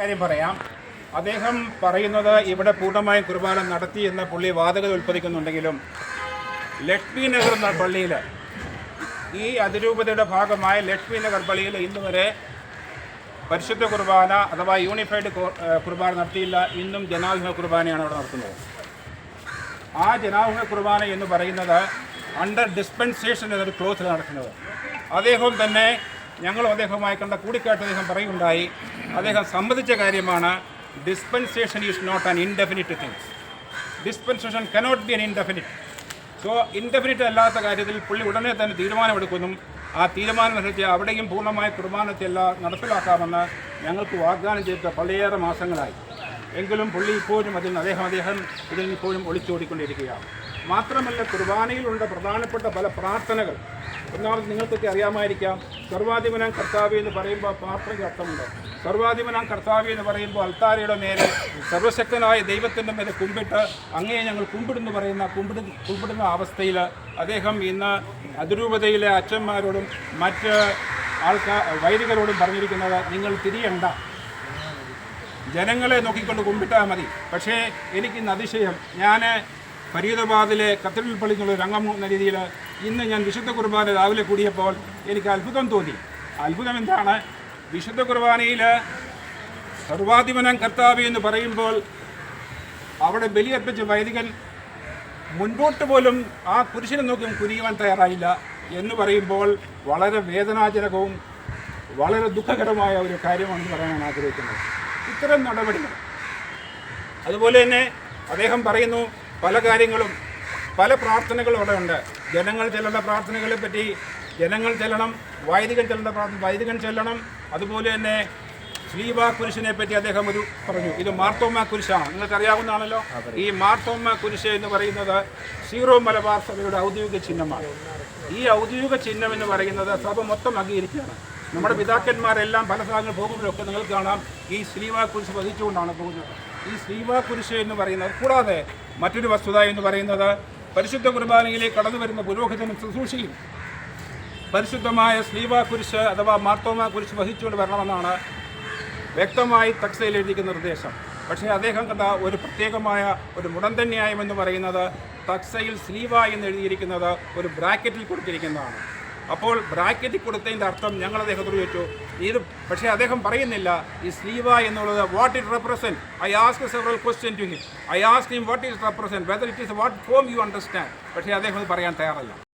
കാര്യം പറയാം. അദ്ദേഹം പറയുന്നത് ഇവിടെ പൂർണമായും കുർബാന നടത്തി എന്ന പുള്ളി വാദഗത ഉൽപ്പാദിക്കുന്നുണ്ടെങ്കിലും ലക്ഷ്മി നഗർ എന്ന പള്ളിയിൽ ഈ അതിരൂപതയുടെ ഭാഗമായ ലക്ഷ്മി നഗർ പള്ളിയിൽ ഇന്ന് വരെ പരിശുദ്ധ കുർബാന അഥവാ യൂണിഫൈഡ് കുർബാന നടത്തിയില്ല. ഇന്നും ജനാഭിമുഖ കുർബാനയാണ് അവിടെ നടത്തുന്നത്. ആ ജനാഭിമുഖ കുർബാന എന്ന് പറയുന്നത് അണ്ടർ ഡിസ്പെൻസേഷൻ എന്നൊരു ക്ലോസിൽ നടക്കുന്നത്. അദ്ദേഹം തന്നെ ഞങ്ങളും അദ്ദേഹവുമായി കണ്ട കൂടിക്കാട്ട് അദ്ദേഹം പറയുകയുണ്ടായി. അദ്ദേഹം സമ്മതിച്ച കാര്യമാണ് dispensation is not an indefinite things dispensation cannot be an indefinite so indefinite അല്ലാത്ത കാര്യത്തിൽ പുള്ളി ഉടനെ തന്നെ തീരുമാനമെടുക്കുന്നു. ആ തീരുമാനം അനുസരിച്ച് അവിടെയും പൂർണമായ കുർബാനത്തെല്ലാം നടപ്പിലാക്കാമെന്ന് ഞങ്ങൾക്ക് വാഗ്ദാനം ചെയ്ത പലയേറെ മാസങ്ങളായി. എങ്കിലും പുള്ളി ഇപ്പോഴും അതിൽ അദ്ദേഹം അദ്ദേഹം ഇതിൽ ഇപ്പോഴും ഒളിച്ചോടിക്കൊണ്ടിരിക്കുകയാണ്. മാത്രമല്ല കുർബാനയിലുള്ള പ്രധാനപ്പെട്ട പല പ്രാർത്ഥനകൾ ഒന്നാമത് നിങ്ങൾക്കൊക്കെ അറിയാമായിരിക്കാം സർവാധിപനാം കർത്താവ് എന്ന് പറയുമ്പോൾ പ്രാർത്ഥനയ്ക്ക് അർത്ഥമുണ്ട്. സർവാധിപനാം കർത്താവ് എന്ന് പറയുമ്പോൾ അൽത്താരയുടെ മേലെ സർവശക്തനായ ദൈവത്തിന്റെ മേലെ കുമ്പിട്ട് അങ്ങേ ഞങ്ങൾ കുമ്പിടുന്നു പറയുന്ന കുമ്പിടു കുമ്പിടുന്ന അവസ്ഥയിൽ അദ്ദേഹം ഇന്ന് അതിരൂപതയിലെ അച്ഛന്മാരോടും മറ്റ് ആൾക്കാർ വൈദികരോടും പറഞ്ഞിരിക്കുന്നത് നിങ്ങൾ തിരിയണ്ട. ജനങ്ങളെ നോക്കിക്കൊണ്ട് കുമ്പിട്ടാൽ മതി. പക്ഷേ എനിക്കിന്ന് അതിശയം. ഞാൻ ഫരീദാബാദിലെ കത്തീഡ്രൽ പള്ളി എന്നുള്ള ഒരു അംഗം എന്ന രീതിയിൽ ഇന്ന് ഞാൻ വിശുദ്ധ കുർബാന രാവിലെ കൂടിയപ്പോൾ എനിക്ക് അത്ഭുതം തോന്നി. അത്ഭുതം എന്താണ്? വിശുദ്ധ കുർബാനയിൽ സർവാധിപനം കർത്താവ് എന്ന് പറയുമ്പോൾ അവിടെ ബലിയർപ്പിച്ച വൈദികൻ മുൻപോട്ട് പോലും ആ പുരുഷനെ നോക്കി കുനിയുവാൻ തയ്യാറായില്ല എന്ന് പറയുമ്പോൾ വളരെ വേദനാജനകവും വളരെ ദുഃഖകരമായ ഒരു കാര്യമാണെന്ന് ഞാൻ ആഗ്രഹിക്കുന്നത്. ഇത്തരം നടപടികൾ. അതുപോലെ തന്നെ അദ്ദേഹം പറയുന്നു പല കാര്യങ്ങളും പല പ്രാർത്ഥനകളും അവിടെ ഉണ്ട്. ജനങ്ങൾ ചെല്ലേണ്ട പ്രാർത്ഥനകളെ പറ്റി ജനങ്ങൾ ചെല്ലണം വൈദികൻ ചെല്ലേണ്ട പ്രാർത്ഥന വൈദികൻ ചെല്ലണം. അതുപോലെ തന്നെ ശ്രീവാ കുരിശിനെ പറ്റി അദ്ദേഹം ഒരു പറഞ്ഞു. ഇത് മാർത്തോമ കുരിശാണ്. നിങ്ങൾക്ക് അറിയാവുന്നതാണല്ലോ ഈ മാർത്തോമ കുരിശ് എന്ന് പറയുന്നത് സീറോ മലബാർ സഭയുടെ ഔദ്യോഗിക ചിഹ്നമാണ്. ഈ ഔദ്യോഗിക ചിഹ്നം എന്ന് പറയുന്നത് സഭ മൊത്തം അംഗീകരിക്കുകയാണ്. നമ്മുടെ പിതാക്കന്മാരെല്ലാം പല സ്ഥലങ്ങളിൽ പോകുമ്പോഴൊക്കെ നിങ്ങൾ കാണാം ഈ ശ്രീവാ കുരിശ് വധിച്ചുകൊണ്ടാണ് പോകുന്നത്. ഈ ശ്രീവാ കുരിശ് എന്ന് പറയുന്നത് കൂടാതെ മറ്റൊരു വസ്തുത എന്ന് പറയുന്നത് പരിശുദ്ധ കുർബാനയിലേക്ക് കടന്നു വരുന്ന പുരോഹിതനും ശുശ്രൂഷയും. പരിശുദ്ധമായ ശ്രീവാ കുരിശ് അഥവാ മാർത്തോമ കുരിശ് വഹിച്ചുകൊണ്ട് വരണമെന്നാണ് വ്യക്തമായി തക്സയിൽ എഴുതിക്കുന്ന നിർദ്ദേശം. പക്ഷേ അദ്ദേഹം കണ്ട ഒരു പ്രത്യേകമായ ഒരു മുടന്തൻ ന്യായം എന്ന് പറയുന്നത് തക്സയിൽ സ്ലീവ എന്ന് എഴുതിയിരിക്കുന്നത് ഒരു ബ്രാക്കറ്റിൽ കൊടുത്തിരിക്കുന്നതാണ്. അപ്പോൾ ബ്രാക്കറ്റിൽ കൊടുത്തതിന്റെ അർത്ഥം ഞങ്ങൾ അദ്ദേഹത്തോട് ചോദിച്ചു ഇത് പക്ഷേ അദ്ദേഹം പറയുന്നില്ല ഈ സ്ലീവ എന്നുള്ളത് what it represent I ask several question to him I ask him what it represent whether it is what form you understand പക്ഷേ അദ്ദേഹം അത് പറയാൻ തയ്യാറല്ല.